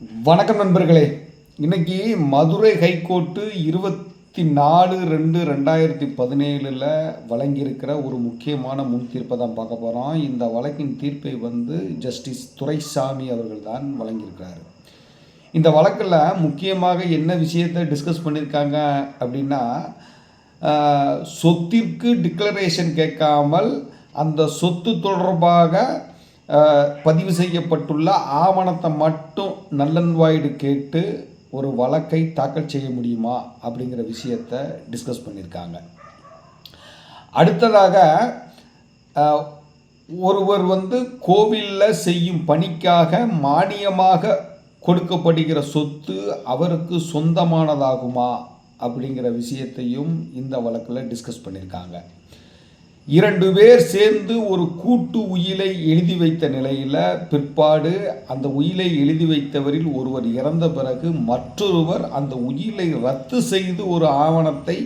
வணக்கம் நண்பர்களே. இன்னைக்கு மதுரை ஹைகோர்ட்டு இருபத்தி நாலு ரெண்டு ரெண்டாயிரத்தி பதினேழில் வழங்கியிருக்கிற ஒரு முக்கியமான முன் தீர்ப்பை தான் பார்க்க போகிறோம் இந்த வழக்கின் தீர்ப்பை வந்து ஜஸ்டிஸ் துரைசாமி அவர்கள் தான் வழங்கியிருக்கிறார். இந்த வழக்கில் முக்கியமாக என்ன விஷயத்தை டிஸ்கஸ் பண்ணியிருக்காங்க அப்படின்னா சொத்திற்கு டிக்ளரேஷன் கேட்காமல் அந்த சொத்து தொடர்பாக பதிவு செய்யப்பட்டுள்ள ஆவணத்தை மட்டும் நல்லன்வாய்டு கேட்டு ஒரு வழக்கை தாக்கல் செய்ய முடியுமா அப்படிங்கிற விஷயத்தை டிஸ்கஸ் பண்ணியிருக்காங்க. அடுத்ததாக ஒருவர் வந்து கோவிலில் செய்யும் பணிக்காக மானியமாக கொடுக்கப்படுகிற சொத்து அவருக்கு சொந்தமானதாகுமா அப்படிங்கிற விஷயத்தையும் இந்த வழக்கில் டிஸ்கஸ் பண்ணியிருக்காங்க. இரண்டு பேர் சேர்ந்து ஒரு கூட்டு உயிலை எழுதி வைத்த நிலையில் பிற்பாடு அந்த உயிலை எழுதி வைத்தவரில் ஒருவர் இறந்த பிறகு மற்றொருவர் அந்த உயிலை ரத்து செய்து ஒரு ஆவணத்தை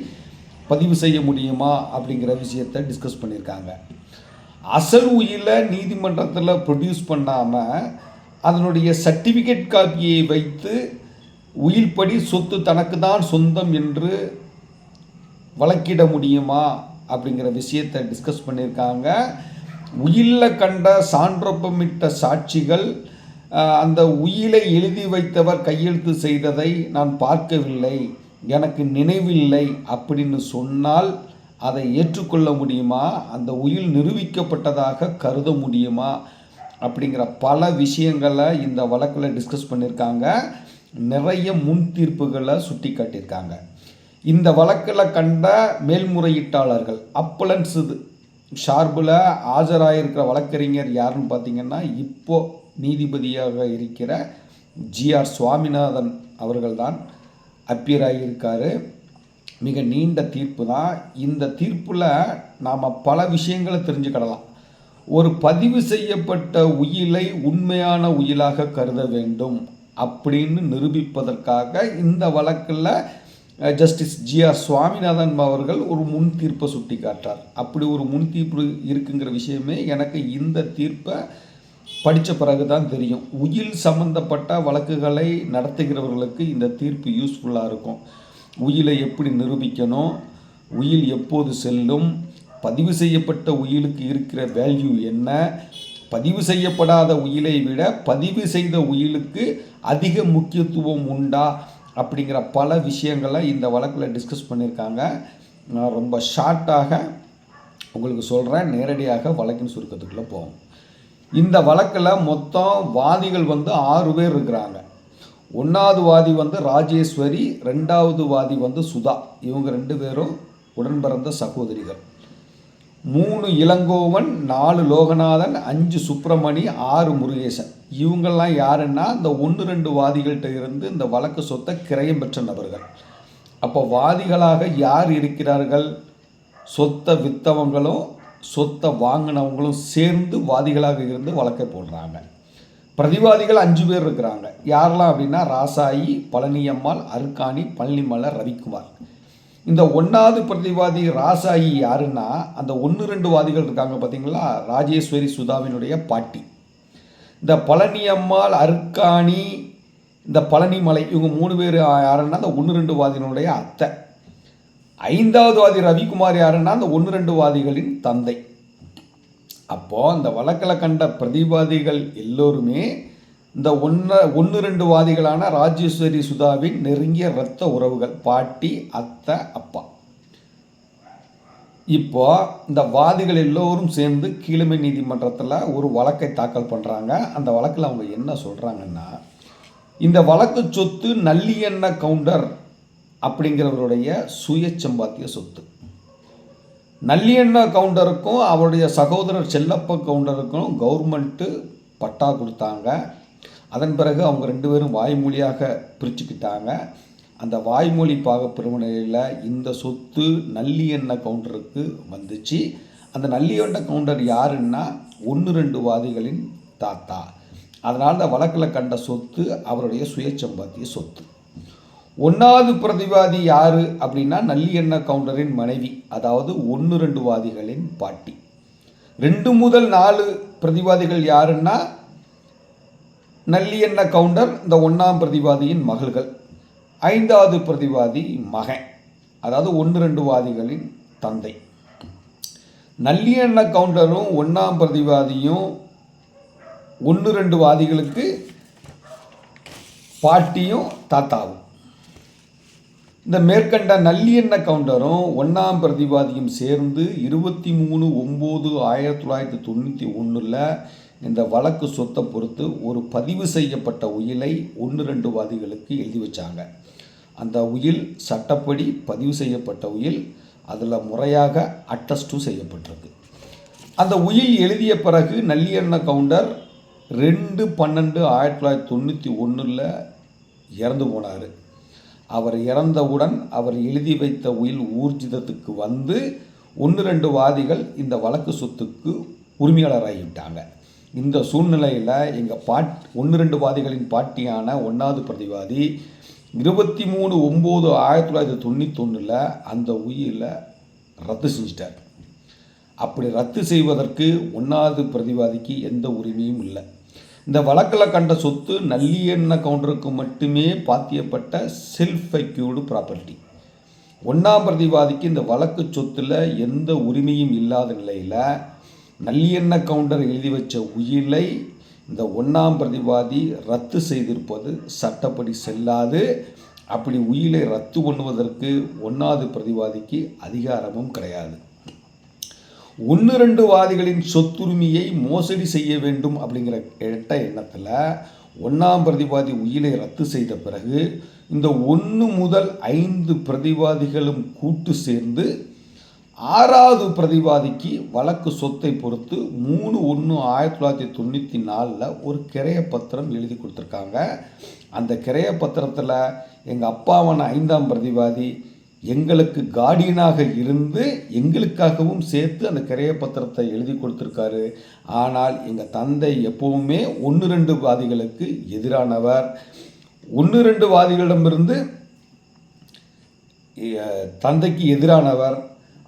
பதிவு செய்ய முடியுமா அப்படிங்கிற விஷயத்தை டிஸ்கஸ் பண்ணியிருக்காங்க. அசல் உயிலை நீதிமன்றத்தில் ப்ரொடியூஸ் பண்ணாமல் அதனுடைய சர்டிஃபிகேட் காப்பியை வைத்து உயில்படி சொத்து தனக்கு தான் சொந்தம் என்று வழக்கிட முடியுமா அப்படிங்கிற விஷயத்தை டிஸ்கஸ் பண்ணியிருக்காங்க. உயிலில் கண்ட சான்றொப்பமிட்ட சாட்சிகள் அந்த உயிலை எழுதி வைத்தவர் கையெழுத்து செய்ததை நான் பார்க்கவில்லை. எனக்கு நினைவில்லை அப்படின்னு சொன்னால் அதை ஏற்றுக்கொள்ள முடியுமா? அந்த உயில் நிரூபிக்கப்பட்டதாக கருத முடியுமா? அப்படிங்கிற பல விஷயங்களை இந்த வழக்கில் டிஸ்கஸ் பண்ணியிருக்காங்க. நிறைய முன் தீர்ப்புகளை சுட்டி காட்டியிருக்காங்க இந்த வழக்கில் கண்ட மேல்முறையீட்டாளர்கள் அப்பலன்ஸ் இது ஷார்பில் ஆஜராயிருக்கிற வழக்கறிஞர் யாருன்னு பார்த்தீங்கன்னா இப்போ நீதிபதியாக இருக்கிற ஜிஆர் சுவாமிநாதன் அவர்கள்தான் அப்பியர் ஆகியிருக்காரு மிக நீண்ட தீர்ப்பு தான் இந்த தீர்ப்பில் நாம் பல விஷயங்களை தெரிஞ்சுக்கிடலாம். ஒரு பதிவு செய்யப்பட்ட உயிலை உண்மையான உயிலாக கருத வேண்டும் அப்படின்னு நிரூபிப்பதற்காக இந்த வழக்கில் ஜஸ்டிஸ் ஜஸ்டிஸ் ஜிஆர் சுவாமிநாதன் அவர்கள் ஒரு முன் தீர்ப்பை சுட்டி காட்டார் அப்படி ஒரு முன் தீர்ப்பு இருக்குங்கிற விஷயமே எனக்கு இந்த தீர்ப்பை படித்த பிறகு தான் தெரியும். உயில் சம்பந்தப்பட்ட வழக்குகளை நடத்துகிறவர்களுக்கு இந்த தீர்ப்பு யூஸ்ஃபுல்லாக இருக்கும். உயிலை எப்படி நிரூபிக்கணும்? உயில் எப்போது செல்லும்? பதிவு செய்யப்பட்ட உயிலுக்கு இருக்கிற வேல்யூ என்ன? பதிவு செய்யப்படாத உயிலை விட பதிவு செய்த உயிலுக்கு அதிக முக்கியத்துவம் உண்டா? அப்படிங்கிற பல விஷயங்களை இந்த வழக்கில் டிஸ்கஸ் பண்ணியிருக்காங்க. நான் ரொம்ப ஷார்ட்டாக உங்களுக்கு சொல்கிறேன் நேரடியாக வழக்கின் சுருக்கத்துக்குள்ளே போவோம். இந்த வழக்கில் மொத்தம் வாதிகள் வந்து ஆறு பேர் இருக்கிறாங்க. ஒன்றாவது வாதி வந்து ராஜேஸ்வரி ரெண்டாவது வாதி வந்து சுதா. இவங்க ரெண்டு பேரும் உடன் பிறந்த சகோதரிகள். மூணு இளங்கோவன் நாலு லோகநாதன் அஞ்சு சுப்பிரமணி ஆறு முருகேசன். இவங்கெல்லாம் யாருன்னா இந்த ஒன்று ரெண்டு வாதிகள்கிட்ட இருந்து இந்த வழக்கு சொத்தை கிரயம் பெற்ற நபர்கள். அப்போ வாதிகளாக யார் இருக்கிறார்கள்? சொத்தை வித்தவங்களும் சொத்தை வாங்கினவங்களும் சேர்ந்து வாதிகளாக இருந்து வழக்கை போடுறாங்க. பிரதிவாதிகள் அஞ்சு பேர் இருக்கிறாங்க. யாரெல்லாம் அப்படின்னா ராசாயி பழனியம்மாள் அருக்காணி பழனிமலை ரவிக்குமார். இந்த ஒன்றாவது பிரதிவாதி ராசாயி யாருன்னா அந்த ஒன்று ரெண்டு வாதிகள் இருக்காங்க பார்த்தீங்களா ராஜேஸ்வரி சுதாவினுடைய பாட்டி. இந்த பழனியம்மாள் அருக்காணி இந்த பழனிமலை இவங்க மூணு பேர் யாருன்னா அந்த ஒன்று ரெண்டு வாதிகளுடைய அத்தை. ஐந்தாவது வாதி ரவிக்குமார் யாருன்னா அந்த ஒன்று ரெண்டு வாதிகளின் தந்தை. அப்போது அந்த வழக்கில் கண்ட பிரதிவாதிகள் எல்லோருமே இந்த ஒன்று ஒன்று ரெண்டு வாதிகளான ராஜேஸ்வரி சுதாவின் நெருங்கிய இரத்த உறவுகள் பாட்டி அத்தை அப்பா. இப்போ இந்த வாதிகள் எல்லோரும் சேர்ந்து கீழமை நீதிமன்றத்தில் ஒரு வழக்கை தாக்கல் பண்ணுறாங்க அந்த வழக்கில் அவங்க என்ன சொல்கிறாங்கன்னா இந்த வழக்கு சொத்து நல்லியண்ண கவுண்டர் அப்படிங்கிறவருடைய சுயச்சம்பாத்திய சொத்து. நல்லியண்ண கவுண்டருக்கும் அவருடைய சகோதரர் செல்லப்ப கவுண்டருக்கும் கவர்மெண்ட்டு பட்டா கொடுத்தாங்க. அதன் பிறகு அவங்க ரெண்டு பேரும் வாய்மொழியாக பிரிச்சுக்கிட்டாங்க. அந்த வாய்மொழி பாக பிரிவினையில் இந்த சொத்து நல்லியண்ண கவுண்டருக்கு வந்துச்சு. அந்த நல்லியண்ண கவுண்டர் யாருன்னா ஒன்று ரெண்டு வாதிகளின் தாத்தா. அதனால் அந்த வழக்கில் கண்ட சொத்து அவருடைய சுயச்சம்பாத்திய சொத்து. ஒன்றாவது பிரதிவாதி யார் அப்படின்னா நல்லியண்ண கவுண்டரின் மனைவி அதாவது ஒன்று ரெண்டு வாதிகளின் பாட்டி. ரெண்டு முதல் நாலு பிரதிவாதிகள் யாருன்னா நல்லியண்ண கவுண்டர் இந்த ஒன்றாம் பிரதிவாதியின் மகள்கள். ஐந்தாவது பிரதிவாதி மகன். அதாவது ஒன்று ரெண்டு வாதிகளின் தந்தை. நல்லியண்ண கவுண்டரும் ஒன்றாம் பிரதிவாதியும் ஒன்று ரெண்டு வாதிகளுக்கு பாட்டியும் தாத்தாவும். இந்த மேற்கண்ட நல்லியண்ண கவுண்டரும் ஒன்றாம் பிரதிவாதியும் சேர்ந்து இருபத்தி மூணு ஒம்பது ஆயிரத்தி தொள்ளாயிரத்தி தொண்ணூற்றி ஒன்றில் இந்த வழக்கு சொத்தை பொறுத்து ஒரு பதிவு செய்யப்பட்ட உயிலை ஒன்று ரெண்டு வாதிகளுக்கு எழுதி வச்சாங்க. அந்த உயில் சட்டப்படி பதிவு செய்யப்பட்ட உயில் அதில் முறையாக அட்டஸ்டும் செய்யப்பட்டிருக்கு. அந்த உயில் எழுதிய பிறகு நல்லியண்ண கவுண்டர் ரெண்டு பன்னெண்டு ஆயிரத்தி தொள்ளாயிரத்தி தொண்ணூற்றி ஒன்றில் இறந்து போனார். அவர் இறந்தவுடன் அவர் எழுதி வைத்த உயில் ஊர்ஜிதத்துக்கு வந்து ஒன்று ரெண்டு வாதிகள் இந்த வழக்கு சொத்துக்கு உரிமையாளராகிவிட்டாங்க இந்த சூழ்நிலையில் எங்கள் பாட் ஒன்று ரெண்டு வாதிகளின் பாட்டியான ஒன்றாவது பிரதிவாதி இருபத்தி மூணு ஒம்பது ஆயிரத்தி தொள்ளாயிரத்தி தொண்ணூத்தொன்னில் அந்த உயிரில் ரத்து செஞ்சிட்டார். அப்படி ரத்து செய்வதற்கு ஒன்றாவது பிரதிவாதிக்கு எந்த உரிமையும் இல்லை. இந்த வழக்கில் கண்ட சொத்து நல்லியண்ண கவுண்டருக்கு மட்டுமே பாத்தியப்பட்ட செல்ஃப் செக்யூர்டு ப்ராப்பர்ட்டி ஒன்றாம் பிரதிவாதிக்கு இந்த வழக்கு சொத்தில் எந்த உரிமையும் இல்லாத நிலையில் நல்லியண்ண கவுண்டர் எழுதி வச்ச உயிலை இந்த ஒன்றாம் பிரதிவாதி ரத்து செய்திருப்பது சட்டப்படி செல்லாது. அப்படி உயிலை ரத்து பண்ணுவதற்கு ஒன்றாவது பிரதிவாதிக்கு அதிகாரமும் கிடையாது. ஒன்று ரெண்டு வாதிகளின் சொத்துரிமையை மோசடி செய்ய வேண்டும் அப்படிங்கிற எட்ட எண்ணத்தில் ஒன்றாம் பிரதிவாதி உயிலை ரத்து செய்த பிறகு இந்த ஒன்று முதல் ஐந்து பிரதிவாதிகளும் கூட்டு சேர்ந்து ஆறாவது பிரதிவாதிக்கு வழக்கு சொத்தை பொறுத்து மூணு ஒன்று ஆயிரத்தி தொள்ளாயிரத்தி தொண்ணூற்றி நாலில் ஒரு கிரைய பத்திரம் எழுதி கொடுத்துருக்காங்க. அந்த கிரைய பத்திரத்தில் எங்கள் அப்பாவான ஐந்தாம் பிரதிவாதி எங்களுக்கு கார்டியனாக இருந்து எங்களுக்காகவும் சேர்த்து அந்த கிரைய பத்திரத்தை எழுதி கொடுத்துருக்காரு. ஆனால் எங்கள் தந்தை எப்பவுமே ஒன்று ரெண்டு வாதிகளுக்கு எதிரானவர். ஒன்று ரெண்டு வாதிகளிடமிருந்து தந்தைக்கு எதிரானவர்.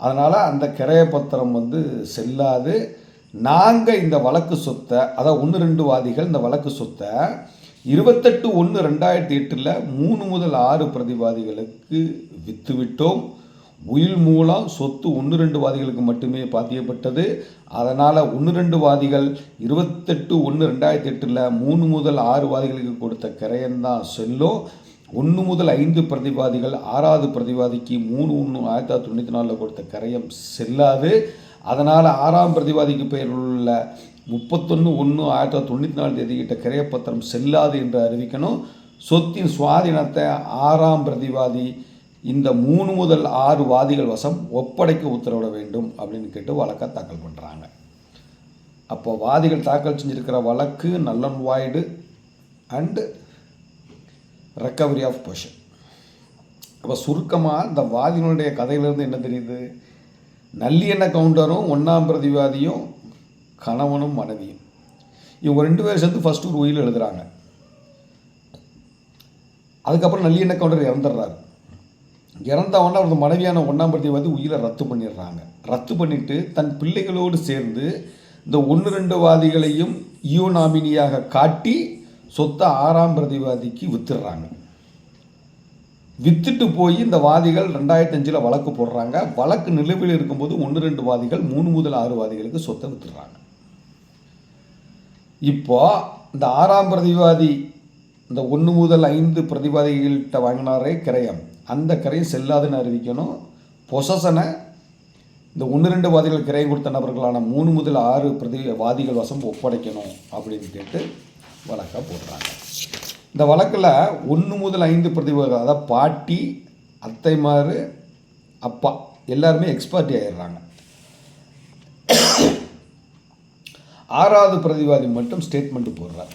அதனால் அந்த கிரைய பத்திரம் வந்து செல்லாது. நாங்கள் இந்த வழக்கு சொத்தை அதாவது ஒன்று ரெண்டு வாதிகள் இந்த வழக்கு சொத்தை இருபத்தெட்டு ஒன்று ரெண்டாயிரத்தி எட்டில் மூணு முதல் ஆறு பிரதிவாதிகளுக்கு விற்றுவிட்டோம் உயில் மூலம் சொத்து ஒன்று ரெண்டு வாதிகளுக்கு மட்டுமே பாத்தியப்பட்டது. அதனால் ஒன்று ரெண்டு வாதிகள் இருபத்தெட்டு ஒன்று ரெண்டாயிரத்தி எட்டில் மூணு முதல் ஆறு வாதிகளுக்கு கொடுத்த கிரையந்தான் செல்லும். ஒன்று முதல் ஐந்து பிரதிவாதிகள் ஆறாவது பிரதிவாதிக்கு மூணு ஒன்று ஆயிரத்தி தொள்ளாயிரத்தி தொண்ணூற்றி நாலில் கொடுத்த கரையம் செல்லாது. அதனால் ஆறாம் பிரதிவாதிக்கு பெயர் உள்ள முப்பத்தொன்று ஒன்று ஆயிரத்தி தொள்ளாயிரத்தி தொண்ணூற்றி நாலு தேதியிட்ட கிரையப்பத்திரம் செல்லாது என்று அறிவிக்கணும். சொத்தின் சுவாதீனத்தை ஆறாம் பிரதிவாதி இந்த மூணு முதல் ஆறு வாதிகள் வசம் ஒப்படைக்க உத்தரவிட வேண்டும் அப்படின்னு கேட்டு வழக்கை தாக்கல் பண்ணுறாங்க அப்போ வாதிகள் தாக்கல் செஞ்சுருக்கிற வழக்கு null and void and recovery of possession அப்போ சுருக்கமாக இந்த வாதினுடைய கதையிலேருந்து என்ன தெரியுது? நல்லியண்ண கவுண்டரும் ஒன்றாம் பிரதிவாதியும் கணவனும் மனைவியும். இவங்க ரெண்டு பேரும் சேர்ந்து ஃபஸ்ட்டு ஒரு உயில் எழுதுகிறாங்க அதுக்கப்புறம் நல்லியண்ண கவுண்டர் இறந்துடுறாரு. இறந்த அவரது மனைவியான ஒன்றாம் பிரதிவாதி உயிரை ரத்து பண்ணிடுறாங்க. ரத்து பண்ணிட்டு தன் பிள்ளைகளோடு சேர்ந்து இந்த ஒன்று ரெண்டு வாதிகளையும் இயோ நாமினியாக காட்டி சொத்தை ஆறாம் பிரதிவாதிக்கு வித்துடுறாங்க. வித்துட்டு போய் இந்த வாதிகள் ரெண்டாயிரத்தி அஞ்சில் வழக்கு போடுறாங்க. வழக்கு நிலுவையில் இருக்கும்போது ஒன்று ரெண்டு வாதிகள் மூணு முதல் ஆறு வாதிகளுக்கு சொத்தை வித்துடுறாங்க. இப்போ இந்த ஆறாம் பிரதிவாதி இந்த ஒன்று முதல் ஐந்து பிரதிவாதிகள்கிட்ட வாங்கினாரே கிரயம். அந்த கிரையம் செல்லாதுன்னு அறிவிக்கணும். பொசசனை இந்த ஒன்று ரெண்டு வாதிகள் கிரயம் கொடுத்த நபர்களான மூணு முதல் ஆறு பிரதி வாதிகள் வசம் ஒப்படைக்கணும் அப்படின்னு கேட்டு வழக்காக போடுறாங்க. இந்த வழக்கில் ஒன்று முதல் ஐந்து பிரதிபர்கள் அதாவது பாட்டி அத்தைமாரு அப்பா எல்லாருமே எக்ஸ்பர்ட்டி ஆயிடுறாங்க. ஆறாவது பிரதிவாதி மட்டும் ஸ்டேட்மெண்ட் போடுறார்.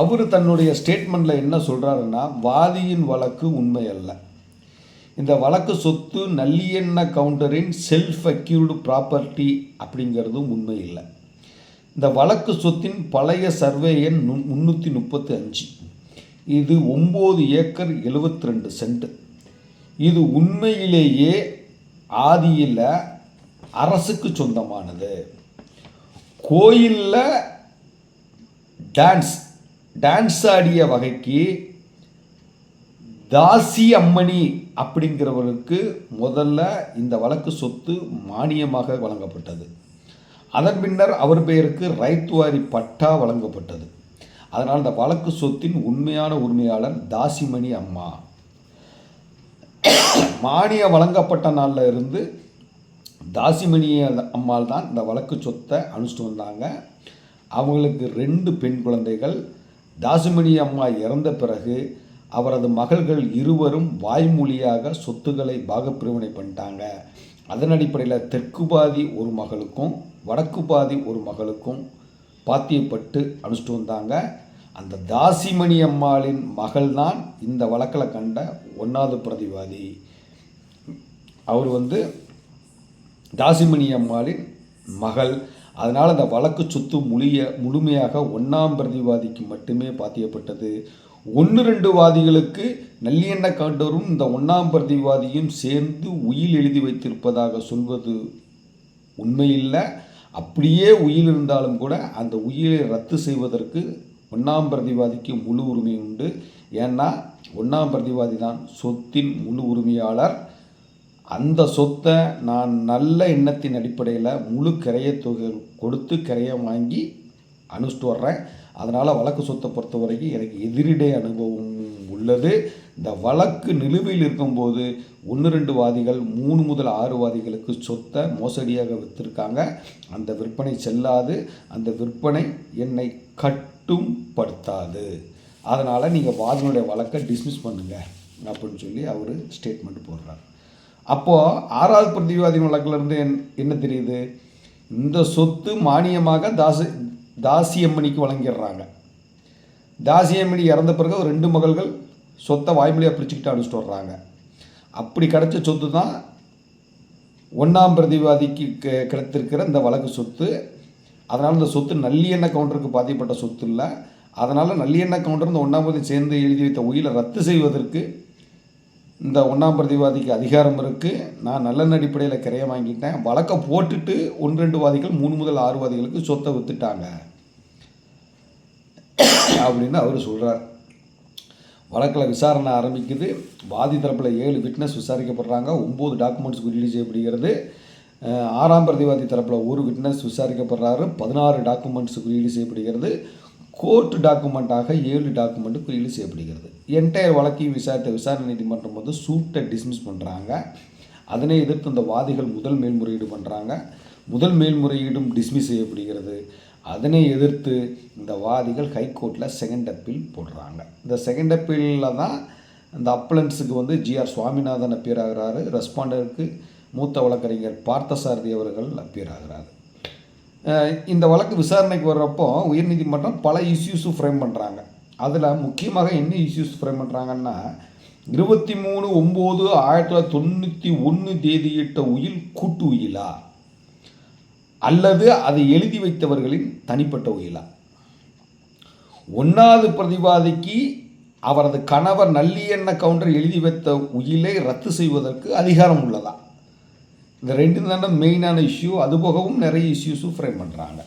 அவர் தன்னுடைய ஸ்டேட்மெண்ட்டில் என்ன சொல்கிறாருன்னா வாதியின் வழக்கு உண்மை அல்ல. இந்த வழக்கு சொத்து நல்லியண்ண கவுண்டரின் செல்ஃப் அக்யூர்டு ப்ராப்பர்ட்டி அப்படிங்கிறதும் உண்மை இல்லை. இந்த வழக்கு சொத்தின் பழைய சர்வே எண் நு முந்நூற்றி முப்பத்தி அஞ்சு. இது ஒம்பது ஏக்கர் எழுபத்தி ரெண்டு சென்ட். இது உண்மையிலேயே ஆதியில் அரசுக்கு சொந்தமானது. கோயிலில் டான்ஸ் டான்ஸ் ஆடிய வகைக்கு தாசி அம்மணி அப்படிங்கிறவருக்கு முதல்ல இந்த வழக்கு சொத்து மானியமாக வழங்கப்பட்டது. அதன் பின்னர் அவர் பெயருக்கு ரைத்துவாரி பட்டா வழங்கப்பட்டது. அதனால் இந்த வழக்கு சொத்தின் உண்மையான உரிமையாளர் தாசிமணி அம்மா. மானியம் வழங்கப்பட்ட நாளில் இருந்து தாசிமணி அம்மாள் தான் இந்த வழக்கு சொத்தை அனுப்பிச்சிட்டு வந்தாங்க. அவங்களுக்கு ரெண்டு பெண் குழந்தைகள். தாசிமணி அம்மா இறந்த பிறகு அவரது மகள்கள் இருவரும் வாய்மொழியாக சொத்துக்களை பாகப்பிரிவினை பண்ணிட்டாங்க. அதன் அடிப்படையில் தெற்கு பாதி ஒரு மகளுக்கும் வடக்கு பாதி ஒரு மகளுக்கும் பாத்தியப்பட்டு அனுப்பிச்சிட்டு வந்தாங்க அந்த தாசிமணி அம்மாளின் மகள் தான் இந்த வழக்கில் கண்ட ஒன்றாவது பிரதிவாதி. அவர் வந்து தாசிமணி அம்மாளின் மகள். அதனால் அந்த வழக்கு சொத்து முழிய முழுமையாக ஒன்றாம் பிரதிவாதிக்கு மட்டுமே பாத்தியப்பட்டது. ஒன்று ரெண்டு வாதிகளுக்கு நல்லியண்ண காண்டோரும் இந்த ஒன்றாம் பிரதிவாதியும் சேர்ந்து உயில் எழுதி வைத்திருப்பதாக சொல்வது உண்மையில்லை. அப்படியே உயிர் இருந்தாலும் கூட அந்த உயிரை ரத்து செய்வதற்கு ஒன்றாம் பிரதிவாதிக்கு முழு உரிமை உண்டு. ஏன்னா ஒன்றாம் பிரதிவாதி தான் சொத்தின் முழு உரிமையாளர். அந்த சொத்தை நான் நல்ல எண்ணத்தின் அடிப்படையில் முழு கிரைய தொகை கொடுத்து கிரைய வாங்கி அனுப்பிச்சிட்டு வர்றேன். அதனால் வழக்கு சொத்தை பொறுத்த வரைக்கும் எனக்கு எதிரிடை அனுபவம் உள்ளது. இந்த வழக்கு நிலுவையில் இருக்கும்போது ஒன்று ரெண்டு வாதிகள் மூணு முதல் ஆறு வாதிகளுக்கு சொத்தை மோசடியாக விற்றுருக்காங்க அந்த விற்பனை செல்லாது. அந்த விற்பனை என்னை கட்டும் படுத்தாது அதனால் நீங்கள் வாதினுடைய வழக்கை டிஸ்மிஸ் பண்ணுங்கள் அப்படின்னு சொல்லி அவர் ஸ்டேட்மெண்ட் போடுறார். அப்போது ஆறாவது பிரதிவாதின் வழக்கிலிருந்து என் என்ன தெரியுது? இந்த சொத்து மானியமாக தாசி தாசியம்மணிக்கு வழங்கிடுறாங்க. தாசியம்மணி இறந்த பிறகு ரெண்டு மகள்கள் சொத்தை வாய்மொழியாக பிரிச்சுக்கிட்டு அனுப்பிச்சுட்டு வர்றாங்க. அப்படி கிடைச்ச சொத்து தான் ஒன்றாம் பிரதிவாதிக்கு கிடைத்திருக்கிற இந்த வழக்கு சொத்து. அதனால் இந்த சொத்து நல்லியண்ண கவுண்டருக்கு பாதிப்பட்ட சொத்து இல்லை. அதனால் நல்லியண்ண கவுண்டர் இந்த ஒன்றாம் பிரதி சேர்ந்து எழுதி வைத்த உயிரை ரத்து செய்வதற்கு இந்த ஒன்றாம் பிரதிவாதிக்கு அதிகாரம் இருக்குது நான் நல்ல அடிப்படையில் கிரைய வாங்கிட்டேன். வழக்கை போட்டுட்டு ஒன்று ரெண்டு வாதிகள் மூணு முதல் ஆறு வாதிகளுக்கு சொத்தை விற்றுட்டாங்க அப்படின்னு அவர் சொல்கிறார் வழக்கில் விசாரணை ஆரம்பிக்குது. வாதி தரப்பில் ஏழு விட்னஸ் விசாரிக்கப்படுறாங்க. ஒம்பது டாக்குமெண்ட்ஸ் குறியீடு செய்யப்படுகிறது. ஆறாம் பிரதிவாதி தரப்பில் ஒரு விட்னஸ் விசாரிக்கப்படுறாரு. பதினாறு டாக்குமெண்ட்ஸ் குறியீடு செய்யப்படுகிறது. கோர்ட் டாக்குமெண்ட்டாக ஏழு டாக்குமெண்ட் குறியீடு செய்யப்படுகிறது. என்டையர் வழக்கையும் விசாரித்த விசாரணை நீதிமன்றம் வந்து சூட்டை டிஸ்மிஸ் பண்ணுறாங்க அதனை எதிர்த்து இந்த வாதிகள் முதல் மேல்முறையீடு பண்ணுறாங்க முதல் மேல்முறையீடும் டிஸ்மிஸ் செய்யப்படுகிறது. அதனை எதிர்த்து இந்த வாதிகள் ஹைகோர்ட்டில் செகண்ட் அப்பீல் போடுறாங்க. இந்த செகண்ட் அப்பீலில் தான் இந்த அப்பலன்ஸுக்கு வந்து ஜிஆர் சுவாமிநாதன் அப்பியர் ஆகிறாரு. ரெஸ்பாண்டருக்கு மூத்த வழக்கறிஞர் பார்த்தசாரதி அவர்கள் அப்பியர் ஆகிறாரு. இந்த வழக்கு விசாரணைக்கு வர்றப்போ உயர்நீதிமன்றம் பல இஷ்யூஸும் ஃப்ரேம் பண்ணுறாங்க அதில் முக்கியமாக என்ன இஷ்யூஸ் ஃப்ரேம் பண்ணுறாங்கன்னா இருபத்தி மூணு ஒம்பது ஆயிரத்தி தொள்ளாயிரத்தி தொண்ணூற்றி ஒன்று தேதியிட்ட உயில் கூட்டு உயிலா? அல்லது அதை எழுதி வைத்தவர்களின் தனிப்பட்ட உயிலா. ஒன்றாவது பிரதிவாதிக்கு அவரது கணவர் நல்லியண்ண கவுண்டர் எழுதி வைத்த உயிலை ரத்து செய்வதற்கு அதிகாரம் உள்ளதா? இந்த ரெண்டு தானே மெயினான இஷ்யூ அதுபோகவும் நிறைய இஷ்யூஸும் ஃப்ரேம் பண்ணுறாங்க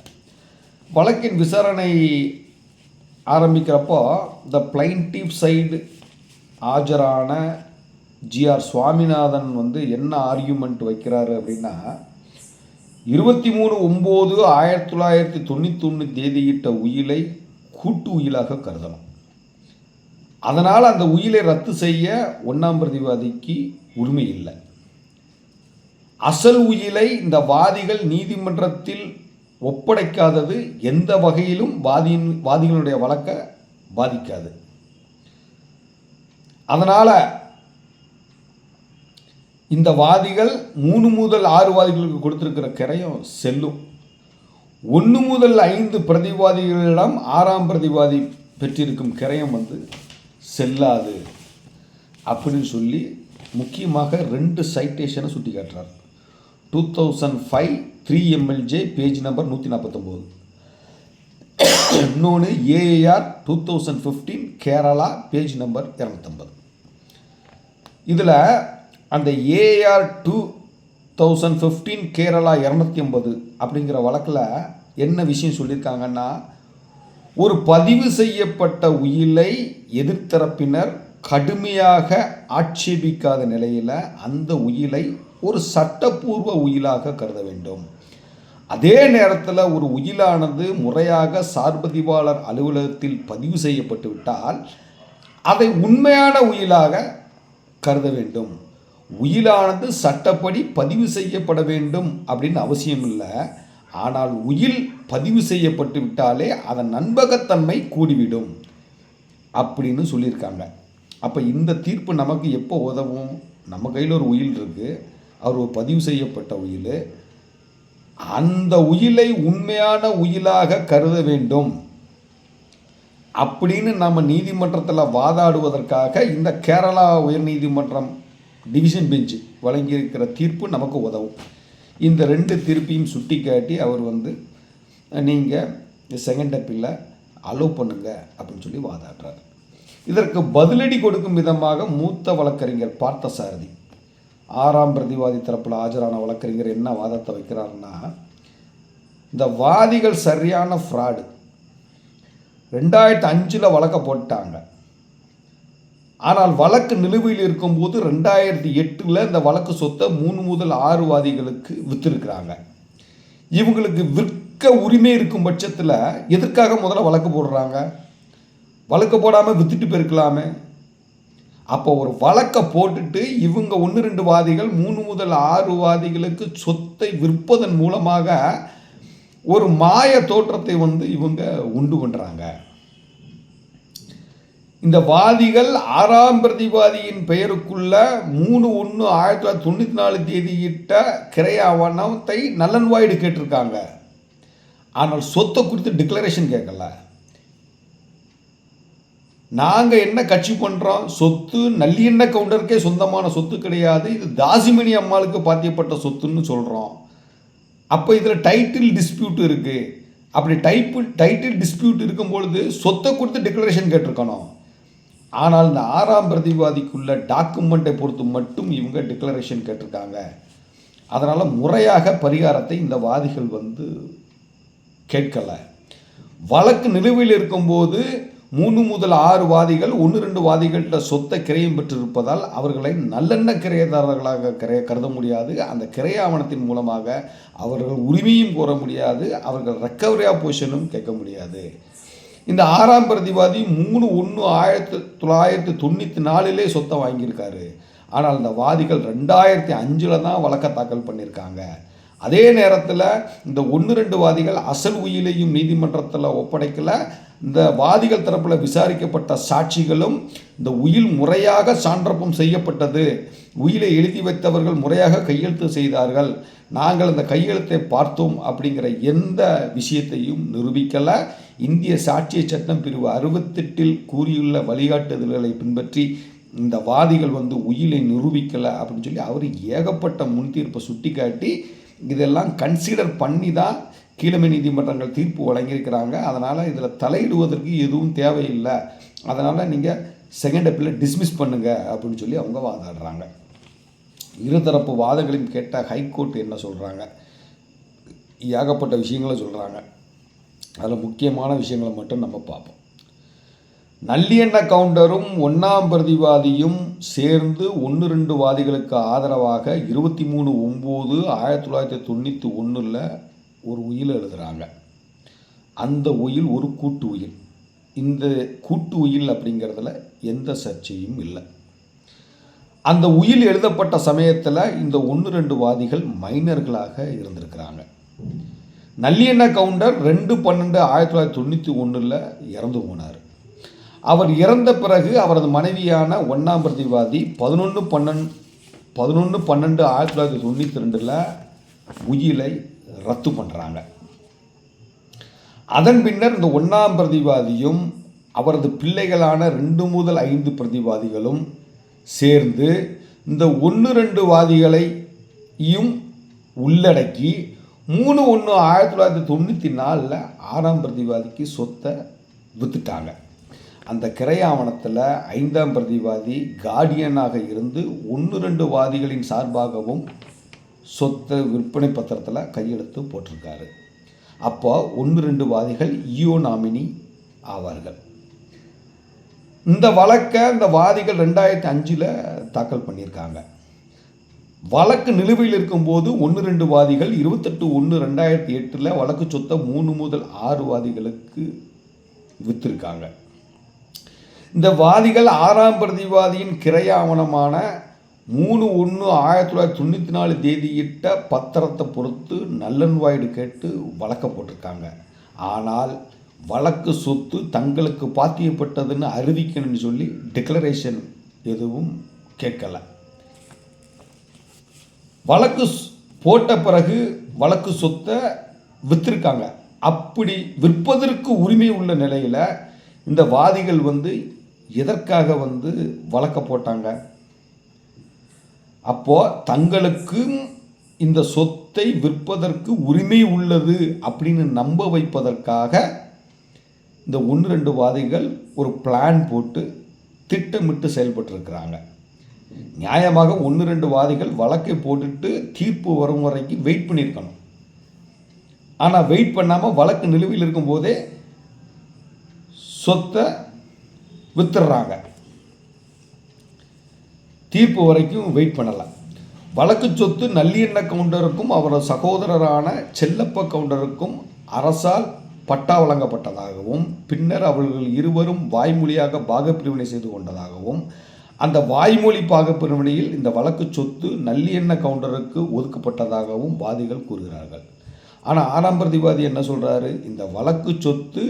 வழக்கின் விசாரணை ஆரம்பிக்கிறப்போ த பிளைன்டிவ் சைடு ஆஜரான ஜிஆர் சுவாமிநாதன் வந்து என்ன ஆர்கியூமெண்ட் வைக்கிறாரு அப்படின்னா இருபத்தி மூணு ஒம்பது ஆயிரத்தி தொள்ளாயிரத்தி தொண்ணூத்தொன்று தேதியிட்ட உயிலை கூட்டு உயிலாக கருதலாம். அதனால் அந்த உயிலை ரத்து செய்ய ஒன்றாம் பிரதிவாதிக்கு உரிமை இல்லை. அசல் உயிலை இந்த வாதிகள் நீதிமன்றத்தில் ஒப்படைக்காதது எந்த வகையிலும் வாதியின் வாதிகளுடைய வழக்கை பாதிக்காது. அதனால் இந்த வாதிகள் மூணு முதல் ஆறு வாதிகளுக்கு கொடுத்துருக்கிற கிரையும் செல்லும் ஒன்று முதல் ஐந்து பிரதிவாதிகளிடம் ஆறாம் பிரதிவாதி பெற்றிருக்கும் கிரயம் வந்து செல்லாது அப்படின்னு சொல்லி முக்கியமாக ரெண்டு சைட்டேஷனை சுட்டி காட்டுறார் two thousand five three MLJ page number நூற்றி நாற்பத்தொம்போது இன்னொன்று AAR two thousand fifteen Kerala page number இரநூத்தம்பது. இதில் அந்த AR two thousand fifteen Kerala இரநூத்தி ஐம்பது அப்படிங்கிற வழக்கில் என்ன விஷயம் சொல்லியிருக்காங்கன்னா ஒரு பதிவு செய்யப்பட்ட உயிலை எதிர்த்தரப்பினர் கடுமையாக ஆட்சேபிக்காத நிலையில் அந்த உயிலை ஒரு சட்டப்பூர்வ உயிலாக கருத வேண்டும். அதே நேரத்தில் ஒரு உயிலானது முறையாக சார்பதிவாளர் அலுவலகத்தில் பதிவு செய்யப்பட்டு விட்டால் அதை உண்மையான உயிலாக கருத வேண்டும். உயிலானது சட்டப்படி பதிவு செய்யப்பட வேண்டும் அப்படின்னு அவசியம் இல்லை. ஆனால் உயில் பதிவு செய்யப்பட்டு விட்டாலே அதன் நண்பகத்தன்மை கூடிவிடும் அப்படின்னு சொல்லியிருக்காங்க. அப்போ இந்த தீர்ப்பு நமக்கு எப்போ உதவும்? நம்ம கையில் ஒரு உயில் இருக்குது அவர் ஒரு பதிவு செய்யப்பட்ட உயில். அந்த உயிலை உண்மையான உயிலாக கருத வேண்டும். அப்படின்னு நம்ம நீதிமன்றத்தில் வாதாடுவதற்காக இந்த கேரளா உயர்நீதிமன்றம் டிவிஷன் பெஞ்சு வழங்கியிருக்கிற தீர்ப்பு நமக்கு உதவும். இந்த ரெண்டு தீர்ப்பையும் சுட்டி காட்டி அவர் வந்து நீங்கள் செகண்ட் அப்பீலில் அலோவ் பண்ணுங்க அப்படின்னு சொல்லி வாதாடுறார். இதற்கு பதிலடி கொடுக்கும் விதமாக மூத்த வழக்கறிஞர் பார்த்தசாரதி ஆறாம் பிரதிவாதி தரப்பில் ஆஜரான வழக்கறிஞர் என்ன வாதத்தை வைக்கிறாருன்னா இந்த வாதிகள் சரியான ஃப்ராடு ரெண்டாயிரத்து அஞ்சில் வழக்க போட்டாங்க. ஆனால் வழக்கு நிலுவையில் இருக்கும்போது ரெண்டாயிரத்தி எட்டில் இந்த வழக்கு சொத்தை மூணு முதல் ஆறு வாதிகளுக்கு விற்றுருக்குறாங்க இவங்களுக்கு விற்க உரிமை இருக்கும் பட்சத்தில் எதற்காக முதல்ல வழக்கு போடுறாங்க? வழக்கு போடாமல் விற்றுட்டு போயிருக்கலாமே. அப்போ ஒரு வழக்கை போட்டுட்டு இவங்க ஒன்று ரெண்டு வாதிகள் மூணு முதல் ஆறு வாதிகளுக்கு சொத்தை விற்பதன் மூலமாக ஒரு மாய தோற்றத்தை வந்து இவங்க உண்டு பண்ணுறாங்க இந்த வாதிகள் ஆறாம் பிரதிவாதியின் பெயருக்குள்ள மூணு ஒன்று ஆயிரத்தி தொள்ளாயிரத்தி தொண்ணூற்றி நாலு தேதியிட்ட கிரையாவணத்தை நலன்வாயிடு கேட்டிருக்காங்க. ஆனால் சொத்தை குறித்து டிக்ளரேஷன் கேட்கல. நாங்கள் என்ன கட்சி பண்ணுறோம் சொத்து நல்லியண்ண கவுண்டருக்கே சொந்தமான சொத்து கிடையாது. இது தாசிமணி அம்மாளுக்கு பாத்தியப்பட்ட சொத்துன்னு சொல்கிறோம் அப்போ இதில் டைட்டில் டிஸ்பியூட் இருக்குது அப்படி டைப்பு டைட்டில் டிஸ்பியூட் இருக்கும் பொழுது சொத்தை கொடுத்து டிக்ளரேஷன் கேட்டிருக்கணும். ஆனால் இந்த ஆறாம் பிரதிவாதிக்குள்ள டாக்குமெண்ட்டை பொறுத்து மட்டும் இவங்க டிக்ளரேஷன் கேட்டிருக்காங்க. அதனால் முறையாக பரிகாரத்தை இந்த வாதிகள் வந்து கேட்கலை. வழக்கு நிலுவையில் இருக்கும்போது மூணு முதல் ஆறு வாதிகள் ஒன்று ரெண்டு வாதிகள்கிட்ட சொத்தை கிரையம் பெற்றிருப்பதால் அவர்களை நல்லெண்ண கிரையதாரர்களாக கிரைய கருத முடியாது. அந்த கிரைய ஆவணத்தின் மூலமாக அவர்கள் உரிமையும் கோர முடியாது. அவர்கள் ரெக்கவரியா பொசிஷனும் கேட்க முடியாது. இந்த ஆறாம் பிரதிவாதி மூணு ஒன்று ஆயிரத்தி தொள்ளாயிரத்தி தொண்ணூற்றி நாலிலே சொத்தை வாங்கியிருக்காரு. ஆனால் இந்த வாதிகள் ரெண்டாயிரத்தி அஞ்சில் தான் வழக்க தாக்கல் பண்ணியிருக்காங்க. அதே நேரத்தில் இந்த ஒன்று ரெண்டு வாதிகள் அசல் உயிலையும் நீதிமன்றத்தில் ஒப்படைக்கலை. இந்த வாதிகள் தரப்பில் விசாரிக்கப்பட்ட சாட்சிகளும் இந்த உயில் முறையாக சான்றப்பம் செய்யப்பட்டது. உயிலை எழுதி வைத்தவர்கள் முறையாக கையெழுத்து செய்தார்கள். நாங்கள் அந்த கையெழுத்தை பார்த்தோம் அப்படிங்கிற எந்த விஷயத்தையும் நிரூபிக்கலை. இந்திய சாட்சிய சட்டம் பிரிவு அறுபத்தெட்டில் கூறியுள்ள வழிகாட்டுதல்களை பின்பற்றி இந்த வாதிகள் வந்து உயிலை நிரூபிக்கலை அப்படின்னு சொல்லி அவர் ஏகப்பட்ட முன் தீர்ப்பை சுட்டிக்காட்டி இதெல்லாம் கன்சிடர் பண்ணி தான் கீழமை நீதிமன்றங்கள் தீர்ப்பு வழங்கியிருக்கிறாங்க. அதனால் இதில் தலையிடுவதற்கு எதுவும் தேவையில்லை. அதனால் நீங்கள் செகண்ட் அப்பீல் டிஸ்மிஸ் பண்ணுங்கள் அப்படின்னு சொல்லி அவங்க வாதாடுறாங்க. இருதரப்பு வாதங்களையும் கேட்ட ஹைகோர்ட் என்ன சொல்கிறாங்க ஏகப்பட்ட விஷயங்களை சொல்கிறாங்க அதில் முக்கியமான விஷயங்களை மட்டும் நம்ம பார்ப்போம். நல்லியண்ண கவுண்டரும் ஒன்றாம் பிரதிவாதியும் சேர்ந்து ஒன்று ரெண்டு வாதிகளுக்கு ஆதரவாக இருபத்தி மூணு ஒம்பது ஆயிரத்தி தொள்ளாயிரத்தி தொண்ணூற்றி ஒன்றில் ஒரு உயில் எழுதுகிறாங்க அந்த உயில் ஒரு கூட்டு உயில். இந்த கூட்டு உயில் அப்படிங்கிறதுல எந்த சர்ச்சையும் இல்லை. அந்த உயில் எழுதப்பட்ட சமயத்தில் இந்த ஒன்று ரெண்டு வாதிகள் மைனர்களாக இருந்திருக்கிறாங்க. நல்லியண்ண கவுண்டர் ரெண்டு பன்னெண்டு ஆயிரத்தி தொள்ளாயிரத்தி தொண்ணூற்றி ஒன்றில் இறந்து போனார். அவர் இறந்த பிறகு அவரது மனைவியான ஒன்றாம் பிரதிவாதி பதினொன்று பன்னெண்டு பதினொன்று பன்னெண்டு ஆயிரத்தி தொள்ளாயிரத்தி தொண்ணூற்றி ரெண்டில் உயிலை ரத்து பண்ணுறாங்க அதன் பின்னர் இந்த ஒன்றாம் பிரதிவாதியும் அவரது பிள்ளைகளான ரெண்டு முதல் ஐந்து பிரதிவாதிகளும் சேர்ந்து இந்த ஒன்று ரெண்டு வாதிகளையும் உள்ளடக்கி மூணு ஒன்று ஆயிரத்தி தொள்ளாயிரத்தி தொண்ணூற்றி நாலில் ஆறாம் பிரதிவாதிக்கு சொத்தை விற்றுட்டாங்க அந்த கிரையாவணத்தில் ஐந்தாம் பிரதிவாதி கார்டியனாக இருந்து ஒன்று ரெண்டு வாதிகளின் சார்பாகவும் சொத்தை விற்பனை பத்திரத்தில் கையெழுத்து போட்டிருக்காரு. அப்போ ஒன்று ரெண்டு வாதிகள் இயோ நாமினி ஆவார்கள். இந்த வழக்கை இந்த வாதிகள் ரெண்டாயிரத்தி அஞ்சில் தாக்கல் பண்ணியிருக்காங்க. வழக்கு நிலுவையில் இருக்கும்போது ஒன்று ரெண்டு வாதிகள் இருபத்தெட்டு ஒன்று ரெண்டாயிரத்தி எட்டில் வழக்கு சொத்தை மூணு முதல் ஆறு வாதிகளுக்கு விற்றுருக்காங்க இந்த வாதிகள் ஆறாம் பிரதிவாதியின் கிரையாவணமான மூணு ஒன்று ஆயிரத்தி தொள்ளாயிரத்தி தொண்ணூற்றி நாலு தேதியிட்ட பத்திரத்தை பொறுத்து நல்லன்வாய்டு கேட்டு வழக்க போட்டிருக்காங்க. ஆனால் வழக்கு சொத்து தங்களுக்கு பாத்தியப்பட்டதுன்னு அறிவிக்கணும்னு சொல்லி டிக்ளரேஷன் எதுவும் கேட்கலை. வழக்கு போட்ட பிறகு வழக்கு சொத்தை விற்றுருக்காங்க அப்படி விற்பதற்கு உரிமை உள்ள நிலையில் இந்த வாதிகள் வந்து எதற்காக வந்து வழக்க போட்டாங்க? அப்போது தங்களுக்கும் இந்த சொத்தை விற்பதற்கு உரிமை உள்ளது அப்படின்னு நம்ப வைப்பதற்காக இந்த ஒன்று ரெண்டு வாதிகள் ஒரு பிளான் போட்டு திட்டமிட்டு செயல்பட்டிருக்கிறாங்க. நியாயமாக ஒன்று ரெண்டு வாதிகள் வழக்கை போட்டுட்டு தீர்ப்பு வரும் வரைக்கும் வெயிட் பண்ணியிருக்கணும். ஆனால் வெயிட் பண்ணாமல் வழக்கு நிலுவையில் இருக்கும்போதே சொத்தை வித்துடுறாங்க. தீர்ப்பு வரைக்கும் வெயிட் பண்ணலாம் வழக்கு சொத்து நல்லியண்ண கவுண்டருக்கும் அவரது சகோதரரான செல்லப்ப கவுண்டருக்கும் அரசால் பட்டா வழங்கப்பட்டதாகவும் பின்னர் அவர்கள் இருவரும் வாய்மொழியாக பாகப்பிரிவினை செய்து கொண்டதாகவும் அந்த வாய்மொழி பாகப்பிரிவினையில் இந்த வழக்கு சொத்து நல்லியண்ண கவுண்டருக்கு ஒதுக்கப்பட்டதாகவும் வாதிகள் கூறுகிறார்கள். ஆனால் ஆறாம் பிரதிவாதி என்ன சொல்கிறாரு இந்த வழக்கு சொத்து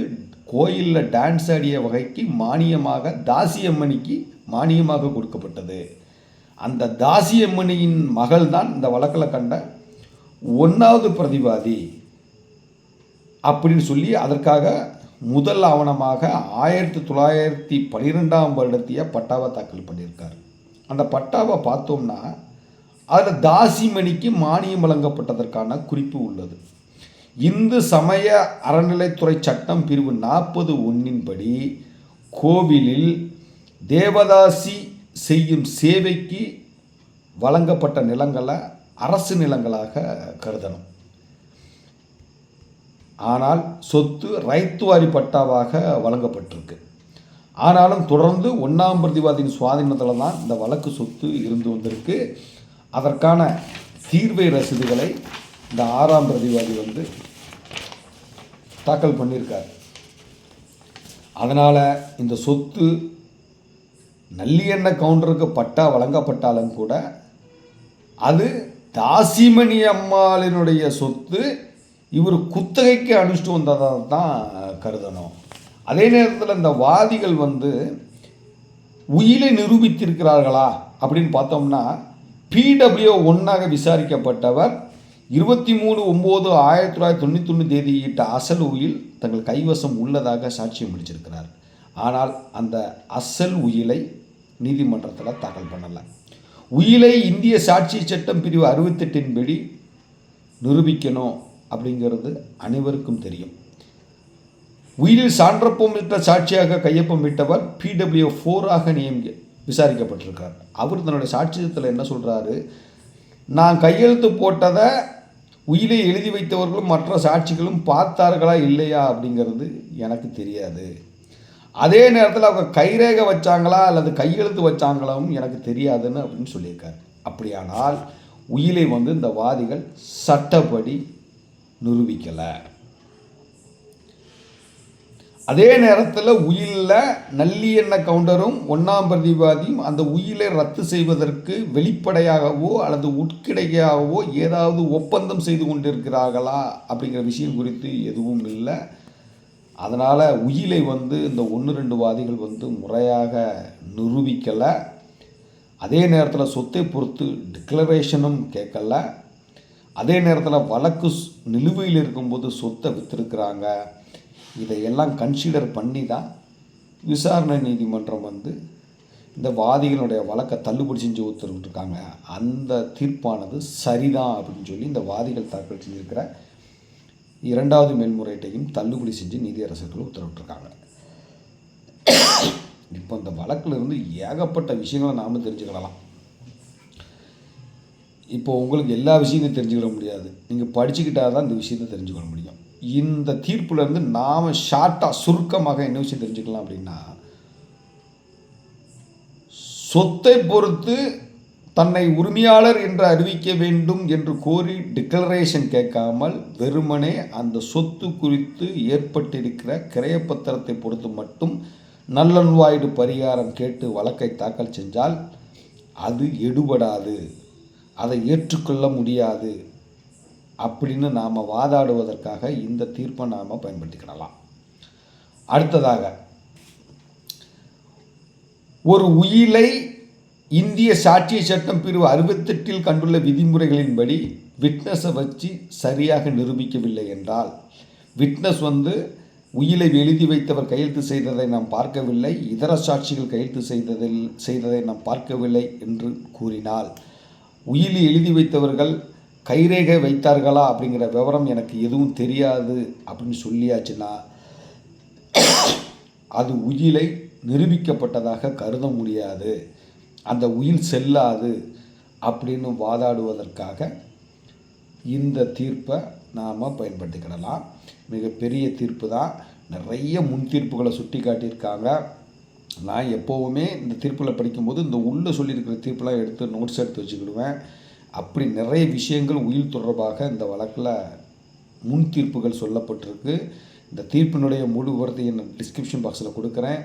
கோயிலில் டான்ஸ் ஆடிய வகைக்கு மானியமாக தாசியம்மணிக்கு மானியமாக கொடுக்கப்பட்டது. அந்த தாசியம்மணியின் மகள் தான் இந்த வழக்கில் கண்ட ஒன்றாவது பிரதிவாதி அப்படின்னு சொல்லி அதற்காக முதல் ஆவணமாக ஆயிரத்தி தொள்ளாயிரத்தி பன்னிரெண்டாம் வருடத்திய பட்டாவை தாக்கல் பண்ணியிருக்கார். அந்த பட்டாவை பார்த்தோம்னா அதில் தாசிமணிக்கு மானியம் வழங்கப்பட்டதற்கான குறிப்பு உள்ளது. இந்து சமய அறநிலைத்துறை சட்டம் பிரிவு நாற்பது ஒன்றின்படி கோவிலில் தேவதாசி செய்யும் சேவைக்கு வழங்கப்பட்ட நிலங்களை அரசு நிலங்களாக கருதணும். ஆனால் சொத்து ரைத்துவாரி பட்டாவாக வழங்கப்பட்டிருக்கு. ஆனாலும் தொடர்ந்து ஒன்றாம் பிரதிவாதியின் சுவாதீனத்தில் தான் இந்த வழக்கு சொத்து இருந்து வந்திருக்கு. அதற்கான தீர்வை ரசீதுகளை இந்த ஆறாம் பிரதிவாதி வந்து தாக்கல் பண்ணியிருக்கார். அதனால் இந்த சொத்து நல்லியண்ண கவுண்டருக்கு பட்டா வழங்கப்பட்டாலும் கூட அது தாசிமணி அம்மாளினுடைய சொத்து இவர் குத்தகைக்கு அனுப்பிச்சிட்டு வந்ததாக தான் கருதணும். அதே நேரத்தில் இந்த வாதிகள் வந்து உயிரை நிரூபித்திருக்கிறார்களா அப்படின்னு பார்த்தோம்னா பிடபிள்யூ ஒன்றாக விசாரிக்கப்பட்டவர் இருபத்தி மூணு ஒம்பது ஆயிரத்தி தொள்ளாயிரத்தி தொண்ணூற்றி ஒன்று தேதியிட்ட அசல் உயில் தங்கள் கைவசம் உள்ளதாக சாட்சியம் முடிச்சிருக்கிறார் ஆனால் அந்த அசல் உயிலை நீதிமன்றத்தில் தாக்கல் பண்ணலை. உயிலை இந்திய சாட்சி சட்டம் பிரிவு அறுபத்தெட்டின்படி நிரூபிக்கணும். அப்படிங்கிறது அனைவருக்கும் தெரியும். உயிரில் சான்றப்பமிட்ட சாட்சியாக கையொப்பம் விட்டவர் பிடபிள்யூ ஃபோராக நியமி விசாரிக்கப்பட்டிருக்கார். அவர் தன்னுடைய சாட்சியத்தில் என்ன சொல்கிறாரு நான் கையெழுத்து போட்டதை உயிரை எழுதி வைத்தவர்களும் மற்ற சாட்சிகளும் பார்த்தார்களா இல்லையா அப்படிங்கிறது எனக்கு தெரியாது. அதே நேரத்தில் அவங்க கைரேகை வச்சாங்களா அல்லது கையெழுத்து வச்சாங்களாவும் எனக்கு தெரியாதுன்னு அப்படின்னு சொல்லியிருக்காரு. அப்படியானால் உயிலை வந்து இந்த வாதிகள் சட்டப்படி நிரூபிக்கலை. அதே நேரத்தில் உயிலில் நல்லியண்ண கவுண்டரும் ஒன்றாம் பிரதிவாதியும் அந்த உயிலை ரத்து செய்வதற்கு வெளிப்படையாகவோ அல்லது உட்கிடையாகவோ ஏதாவது ஒப்பந்தம் செய்து கொண்டிருக்கிறார்களா அப்படிங்கிற விஷயம் குறித்து எதுவும் இல்லை. அதனால் உயிலை வந்து இந்த ஒன்று ரெண்டு வாதிகள் வந்து முறையாக நிரூபிக்கலை. அதே நேரத்தில் சொத்தை பொறுத்து டிக்ளரேஷனும் கேட்கல. அதே நேரத்தில் வழக்கு நிலுவையில் இருக்கும்போது சொத்தை விற்றுருக்குறாங்க இதையெல்லாம் கன்சிடர் பண்ணி தான் விசாரணை நீதிமன்றம் வந்து இந்த வாதிகளுடைய வழக்கை தள்ளுபடி செஞ்சு உத்தரவிட்டிருக்காங்க அந்த தீர்ப்பானது சரிதான் அப்படின்னு சொல்லி இந்த வாதிகள் தாக்கல் செஞ்சிருக்கிற இரண்டாவது மேல்முறையீட்டையும் தள்ளுபடி செஞ்சு நீதியரசர்கள் உத்தரவிட்டிருக்காங்க. இப்போ இந்த வழக்கில் இருந்து ஏகப்பட்ட விஷயங்களை நாம் தெரிஞ்சுக்கலாம் இப்போ உங்களுக்கு எல்லா விஷயத்தையும் தெரிஞ்சுக்கிட முடியாது. நீங்கள் படிச்சுக்கிட்டால் தான் இந்த விஷயத்தை தெரிஞ்சுக்கொள்ள முடியும். இந்த தீர்ப்புலேருந்து நாம் ஷார்ட்டாக சுருக்கமாக என்ன விஷயம் தெரிஞ்சுக்கலாம் அப்படின்னா சொத்தை பொறுத்து தன்னை உரிமையாளர் என்று அறிவிக்க வேண்டும் என்று கோரி டிக்ளரேஷன் கேட்காமல் வெறுமனே அந்த சொத்து குறித்து ஏற்பட்டிருக்கிற கிரயப்பத்திரத்தை பொறுத்து மட்டும் நல்லன்வாய்டு பரிகாரம் கேட்டு வழக்கை தாக்கல் செஞ்சால் அது எடுபடாது. அதை ஏற்றுக்கொள்ள முடியாது. அப்படின்னு நாம் வாதாடுவதற்காக இந்த தீர்ப்பை நாம் பயன்படுத்திக்கிடலாம். அடுத்ததாக ஒரு உயிலை இந்திய சாட்சிய சட்டம் பிரிவு அறுபத்தெட்டில் கண்டுள்ள விதிமுறைகளின்படி விட்னஸை வச்சு சரியாக நிரூபிக்கவில்லை என்றால் விட்னஸ் வந்து உயிலை எழுதி வைத்தவர் கையெழுத்து செய்ததை நாம் பார்க்கவில்லை இதர சாட்சிகள் கையெழுத்து செய்ததில் செய்ததை நாம் பார்க்கவில்லை என்று கூறினால் உயிலி எழுதி வைத்தவர்கள் கைரேகை வைத்தார்களா அப்படிங்கிற விவரம் எனக்கு எதுவும் தெரியாது அப்படின்னு சொல்லியாச்சுன்னா அது உயிலை நிரூபிக்கப்பட்டதாக கருத முடியாது. அந்த உயில் செல்லாது அப்படின்னு வாதாடுவதற்காக இந்த தீர்ப்பை நாம் பயன்படுத்திக்கிடலாம். மிகப்பெரிய தீர்ப்பு தான். நிறைய முன் தீர்ப்புகளை சுட்டி காட்டியிருக்காங்க நான் எப்போவுமே இந்த தீர்ப்பில் படிக்கும்போது இந்த உள்ளே சொல்லியிருக்கிற தீர்ப்பெல்லாம் எடுத்து நோட்ஸ் எடுத்து வச்சுக்கிடுவேன். அப்படி நிறைய விஷயங்கள் உயிர் தொடர்பாக இந்த வழக்கில் முன் தீர்ப்புகள் சொல்லப்பட்டிருக்கு. இந்த தீர்ப்பினுடைய முழு விவரத்தை நான் டிஸ்கிரிப்ஷன் பாக்ஸில் கொடுக்குறேன்.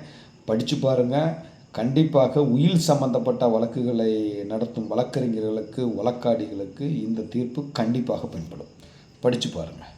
படித்து பாருங்கள் கண்டிப்பாக உயில் சம்பந்தப்பட்ட வழக்குகளை நடத்தும் வழக்கறிஞர்களுக்கு வழக்காடிகளுக்கு இந்த தீர்ப்பு கண்டிப்பாக பயன்படும். படித்து பாருங்கள்